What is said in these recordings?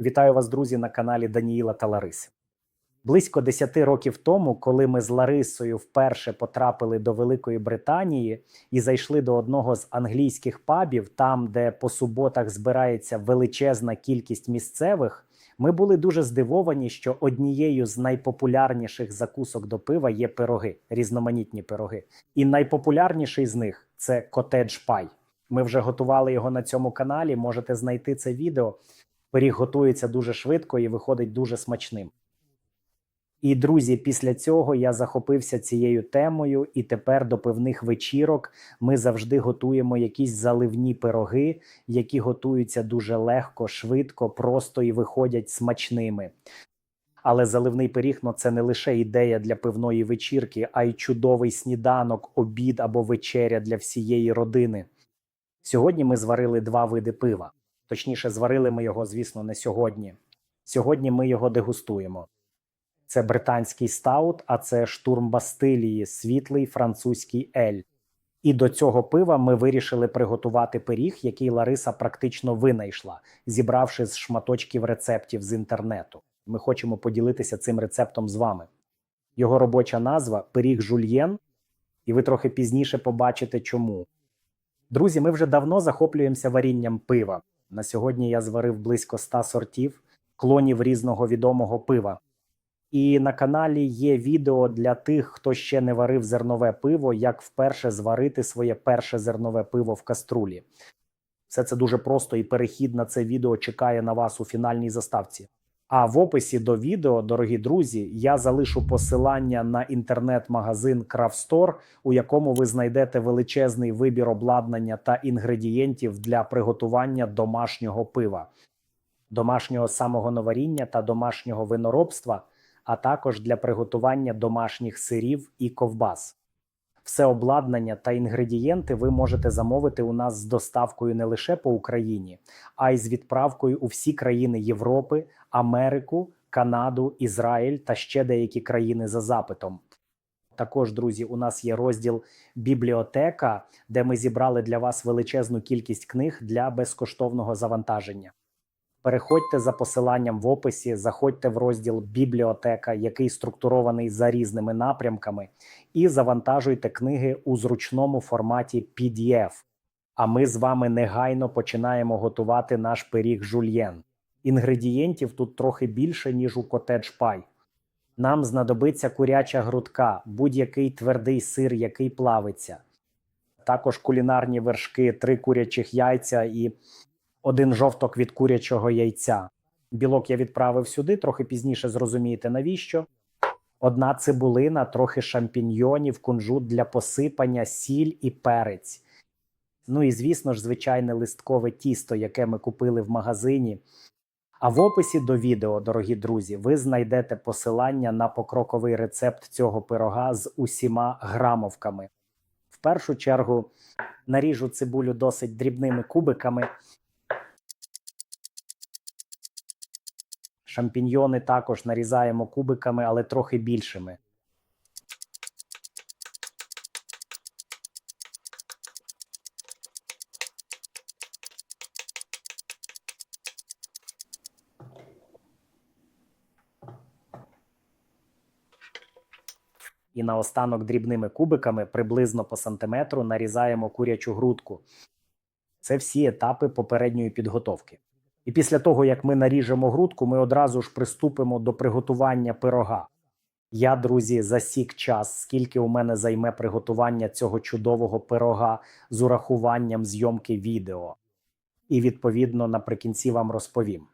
Вітаю вас, друзі, на каналі Даніїла та Лариси. Близько 10 років тому, коли ми з Ларисою вперше потрапили до Великої Британії і зайшли до одного з англійських пабів, там, де по суботах збирається величезна кількість місцевих, ми були дуже здивовані, що однією з найпопулярніших закусок до пива є пироги, різноманітні пироги. І найпопулярніший з них це котедж пай. Ми вже готували його на цьому каналі. Можете знайти це відео. Пиріг готується дуже швидко і виходить дуже смачним. І друзі, після цього я захопився цією темою, і тепер до пивних вечірок ми завжди готуємо якісь заливні пироги, які готуються дуже легко, швидко, просто і виходять смачними. Але заливний пиріг ну, це не лише ідея для пивної вечірки, а й чудовий сніданок, обід або вечеря для всієї родини. Сьогодні ми зварили два види пива. Точніше, зварили ми його, звісно, не сьогодні. Сьогодні ми його дегустуємо. Це британський стаут, а це штурм Бастилії, світлий французький ель. І до цього пива ми вирішили приготувати пиріг, який Лариса практично винайшла, зібравши з шматочків рецептів з інтернету. Ми хочемо поділитися цим рецептом з вами. Його робоча назва пиріг жульєн, і ви трохи пізніше побачите чому. Друзі, ми вже давно захоплюємося варінням пива. На сьогодні я зварив близько 100 сортів клонів різного відомого пива. І на каналі є відео для тих, хто ще не варив зернове пиво, як вперше зварити своє перше зернове пиво в каструлі. Все це дуже просто і перехід на це відео чекає на вас у фінальній заставці. А в описі до відео, дорогі друзі, я залишу посилання на інтернет-магазин Крафстор, у якому ви знайдете величезний вибір обладнання та інгредієнтів для приготування домашнього пива, домашнього самогоноваріння та домашнього виноробства, а також для приготування домашніх сирів і ковбас. Все обладнання та інгредієнти ви можете замовити у нас з доставкою не лише по Україні, а й з відправкою у всі країни Європи, Америку, Канаду, Ізраїль та ще деякі країни за запитом. Також, друзі, у нас є розділ бібліотека, де ми зібрали для вас величезну кількість книг для безкоштовного завантаження. Переходьте за посиланням в описі, заходьте в розділ бібліотека, який структурований за різними напрямками, і завантажуйте книги у зручному форматі PDF. А ми з вами негайно починаємо готувати наш пиріг жульєн. Інгредієнтів тут трохи більше, ніж у котедж пай. Нам знадобиться куряча грудка, будь-який твердий сир, який плавиться. Також кулінарні вершки, три курячих яйця і один жовток від курячого яйця. Білок я відправив сюди, трохи пізніше зрозумієте навіщо. Одна цибулина, трохи шампіньйонів, кунжут для посипання, сіль і перець. Ну і, звісно ж, звичайне листкове тісто, яке ми купили в магазині. А в описі до відео, дорогі друзі, ви знайдете посилання на покроковий рецепт цього пирога з усіма грамовками. В першу чергу наріжу цибулю досить дрібними кубиками. Шампіньйони також нарізаємо кубиками, але трохи більшими. І наостанок дрібними кубиками приблизно по сантиметру нарізаємо курячу грудку. Це всі етапи попередньої підготовки. І після того, як ми наріжемо грудку, ми одразу ж приступимо до приготування пирога. Я, друзі, засік час, скільки у мене займе приготування цього чудового пирога з урахуванням зйомки відео. І відповідно наприкінці вам розповім.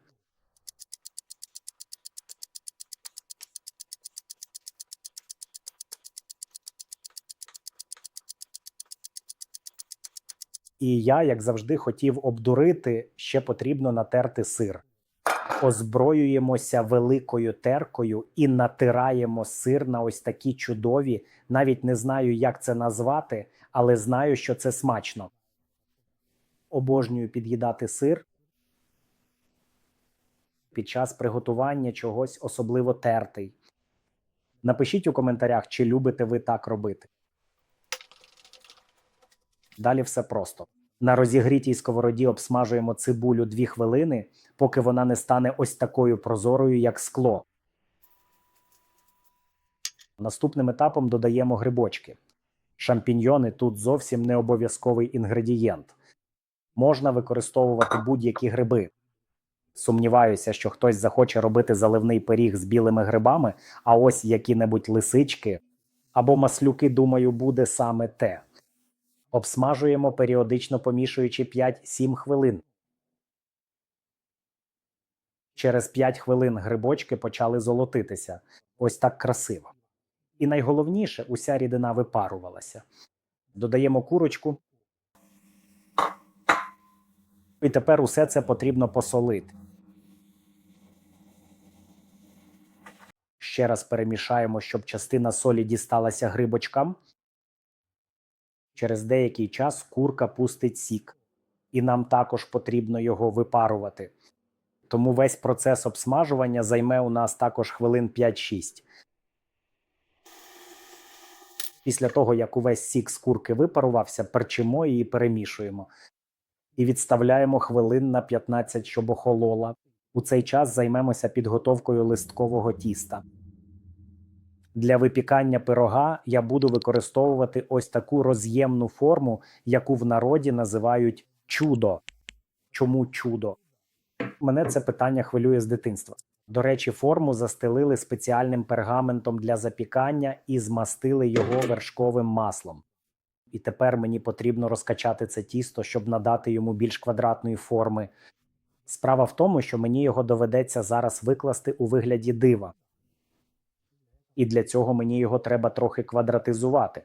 І я, як завжди, хотів обдурити, ще потрібно натерти сир. Озброюємося великою теркою і натираємо сир на ось такі чудові. Навіть не знаю, як це назвати, але знаю, що це смачно. Обожнюю під'їдати сир під час приготування чогось особливо тертий. Напишіть у коментарях, чи любите ви так робити. Далі все просто. На розігрітій сковороді обсмажуємо цибулю 2 хвилини, поки вона не стане ось такою прозорою, як скло. Наступним етапом додаємо грибочки. Шампіньйони тут зовсім не обов'язковий інгредієнт. Можна використовувати будь-які гриби. Сумніваюся, що хтось захоче робити заливний пиріг з білими грибами, а ось які-небудь лисички або маслюки, думаю, буде саме те. Обсмажуємо періодично помішуючи 5-7 хвилин. Через 5 хвилин грибочки почали золотитися. Ось так красиво. І найголовніше, уся рідина випарувалася. Додаємо курочку. І тепер усе це потрібно посолити. Ще раз перемішаємо, щоб частина солі дісталася грибочкам. Через деякий час курка пустить сік, і нам також потрібно його випарувати. Тому весь процес обсмажування займе у нас також хвилин 5-6. Після того, як увесь сік з курки випарувався, перчимо її перемішуємо і відставляємо хвилин на 15, щоб охолола. У цей час займемося підготовкою листкового тіста. Для випікання пирога я буду використовувати ось таку роз'ємну форму, яку в народі називають чудо. Чому чудо? Мене це питання хвилює з дитинства. До речі, форму застелили спеціальним пергаментом для запікання і змастили його вершковим маслом. І тепер мені потрібно розкачати це тісто, щоб надати йому більш квадратної форми. Справа в тому, що мені його доведеться зараз викласти у вигляді дива. І для цього мені його треба трохи квадратизувати.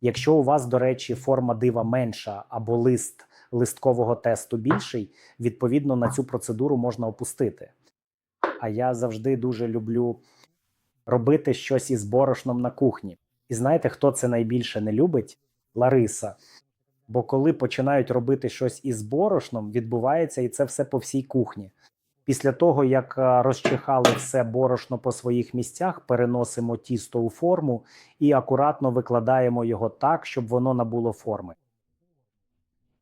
Якщо у вас, до речі, форма дива менша або лист листкового тесту більший, відповідно на цю процедуру можна опустити. А я завжди дуже люблю робити щось із борошном на кухні. І знаєте, хто це найбільше не любить? Лариса. Бо коли починають робити щось із борошном, відбувається і це все по всій кухні. Після того, як розчихали все борошно по своїх місцях, переносимо тісто у форму і акуратно викладаємо його так, щоб воно набуло форми.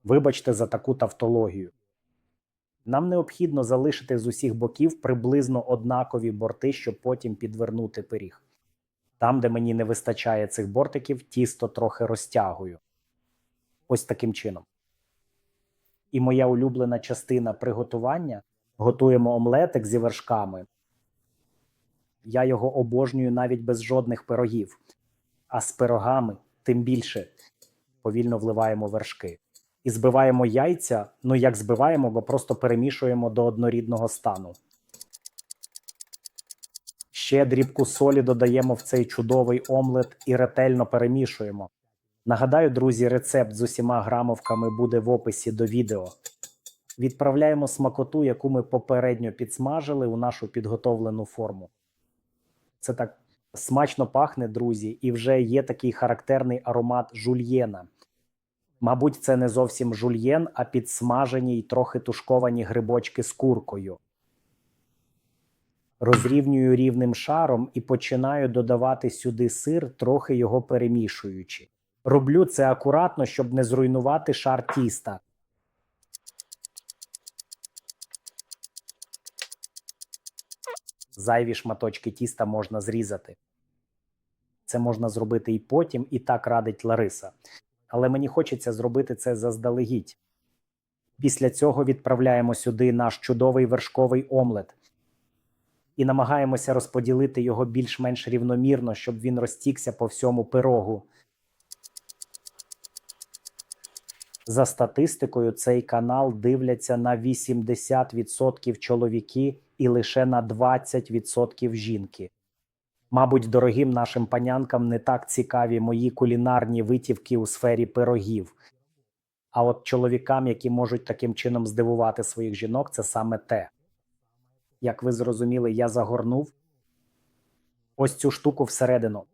Вибачте за таку тавтологію. Нам необхідно залишити з усіх боків приблизно однакові борти, щоб потім підвернути пиріг. Там, де мені не вистачає цих бортиків, тісто трохи розтягую. Ось таким чином. І моя улюблена частина приготування готуємо омлетик зі вершками. Я його обожнюю навіть без жодних пирогів. А з пирогами тим більше повільно вливаємо вершки. І збиваємо яйця. Ну як збиваємо, бо просто перемішуємо до однорідного стану. Ще дрібку солі додаємо в цей чудовий омлет і ретельно перемішуємо. Нагадаю, друзі, рецепт з усіма грамовками буде в описі до відео. Відправляємо смакоту, яку ми попередньо підсмажили у нашу підготовлену форму. Це так смачно пахне, друзі, і вже є такий характерний аромат жульєна. Мабуть, це не зовсім жульєн, а підсмажені й трохи тушковані грибочки з куркою. Розрівнюю рівним шаром і починаю додавати сюди сир, трохи його перемішуючи. Роблю це акуратно, щоб не зруйнувати шар тіста. Зайві шматочки тіста можна зрізати. Це можна зробити і потім, і так радить Лариса. Але мені хочеться зробити це заздалегідь. Після цього відправляємо сюди наш чудовий вершковий омлет і намагаємося розподілити його більш-менш рівномірно, щоб він розтікся по всьому пирогу. За статистикою, цей канал дивляться на 80% чоловіки і лише на 20% жінки. Мабуть, дорогим нашим панянкам не так цікаві мої кулінарні витівки у сфері пирогів. А от чоловікам, які можуть таким чином здивувати своїх жінок, це саме те. Як ви зрозуміли, я загорнув ось цю штуку всередину.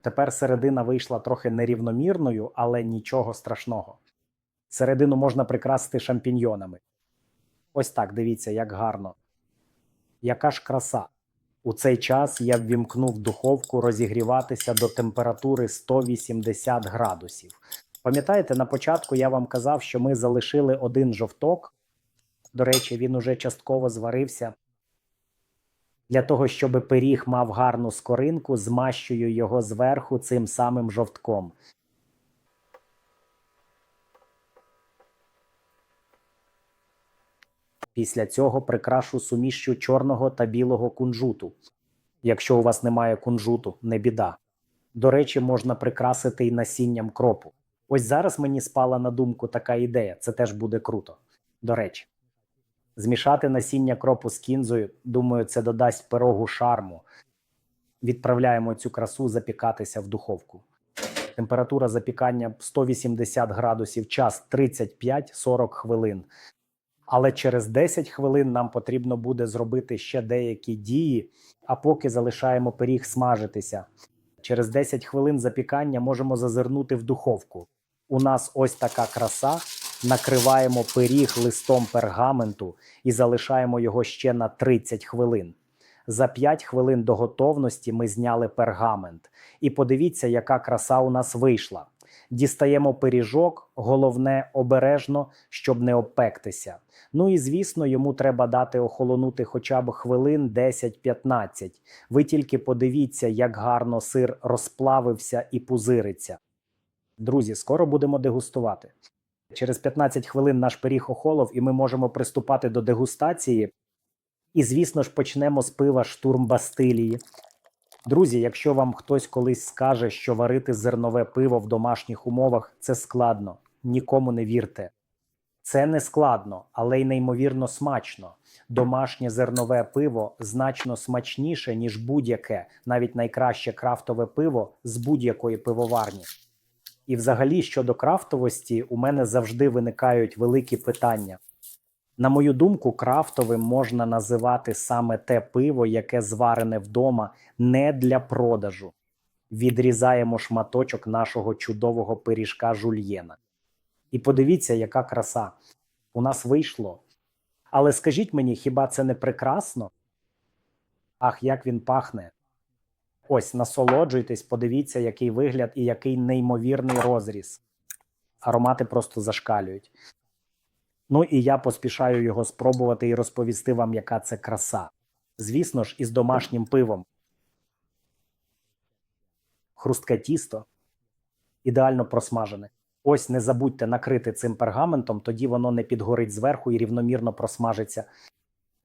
Тепер середина вийшла трохи нерівномірною, але нічого страшного. Середину можна прикрасити шампіньйонами. Ось так, дивіться, як гарно. Яка ж краса. У цей час я ввімкнув духовку розігріватися до температури 180 градусів. Пам'ятаєте, на початку я вам казав, що ми залишили один жовток. До речі, він уже частково зварився. Для того, щоб пиріг мав гарну скоринку, змащую його зверху цим самим жовтком. Після цього прикрашу сумішчю чорного та білого кунжуту. Якщо у вас немає кунжуту, не біда. До речі, можна прикрасити і насінням кропу. Ось зараз мені спала на думку така ідея, це теж буде круто. До речі, змішати насіння кропу з кінзою, думаю, це додасть пирогу шарму. Відправляємо цю красу запікатися в духовку. Температура запікання 180 градусів, час 35-40 хвилин. Але через 10 хвилин нам потрібно буде зробити ще деякі дії, а поки залишаємо пиріг смажитися. Через 10 хвилин запікання можемо зазирнути в духовку. У нас ось така краса. Накриваємо пиріг листом пергаменту і залишаємо його ще на 30 хвилин. За 5 хвилин до готовності ми зняли пергамент. І подивіться, яка краса у нас вийшла. Дістаємо пиріжок, головне обережно, щоб не обпектися. Ну і звісно, йому треба дати охолонути хоча б хвилин 10-15. Ви тільки подивіться, як гарно сир розплавився і пузириться. Друзі, скоро будемо дегустувати. Через 15 хвилин наш пиріг охолов, і ми можемо приступати до дегустації. І, звісно ж, почнемо з пива штурм Бастилії. Друзі, якщо вам хтось колись скаже, що варити зернове пиво в домашніх умовах це складно, нікому не вірте. Це не складно, але й неймовірно смачно. Домашнє зернове пиво значно смачніше, ніж будь-яке, навіть найкраще крафтове пиво з будь-якої пивоварні. І, взагалі, щодо крафтовості, у мене завжди виникають великі питання. На мою думку, крафтовим можна називати саме те пиво, яке зварене вдома не для продажу. Відрізаємо шматочок нашого чудового пиріжка жульєна. І подивіться, яка краса у нас вийшло. Але скажіть мені, хіба це не прекрасно? Ах, як він пахне. Ось, насолоджуйтесь, подивіться, який вигляд і який неймовірний розріз. Аромати просто зашкалюють. Ну і я поспішаю його спробувати і розповісти вам, яка це краса. Звісно ж, із домашнім пивом. Хрустке тісто ідеально просмажене. Ось не забудьте накрити цим пергаментом, тоді воно не підгорить зверху і рівномірно просмажиться.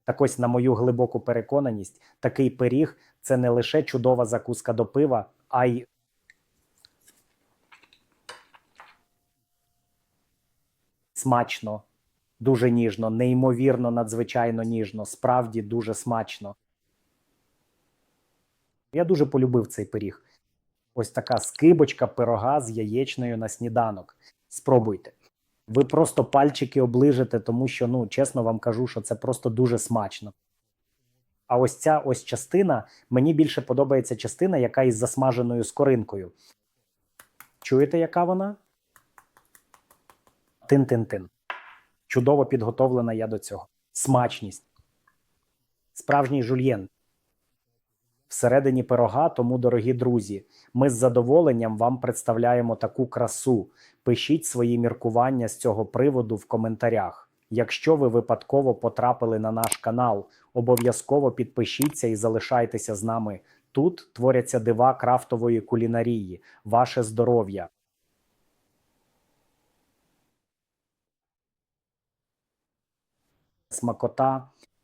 Так ось, на мою глибоку переконаність, такий пиріг це не лише чудова закуска до пива, а й смачно, дуже ніжно, неймовірно, надзвичайно ніжно, справді дуже смачно. Я дуже полюбив цей пиріг. Ось така скибочка пирога з яєчнею на сніданок. Спробуйте. Ви просто пальчики оближите, тому що, ну, чесно вам кажу, що це просто дуже смачно. А ось ця ось частина, мені більше подобається частина, яка із засмаженою скоринкою. Чуєте, яка вона? Тин-тин-тин. Чудово підготовлена я до цього. Смачність. Справжній жульєн. Всередині пирога, тому, дорогі друзі, ми з задоволенням вам представляємо таку красу. Пишіть свої міркування з цього приводу в коментарях. Якщо ви випадково потрапили на наш канал, обов'язково підпишіться і залишайтеся з нами. Тут творяться дива крафтової кулінарії, ваше здоров'я. Смакота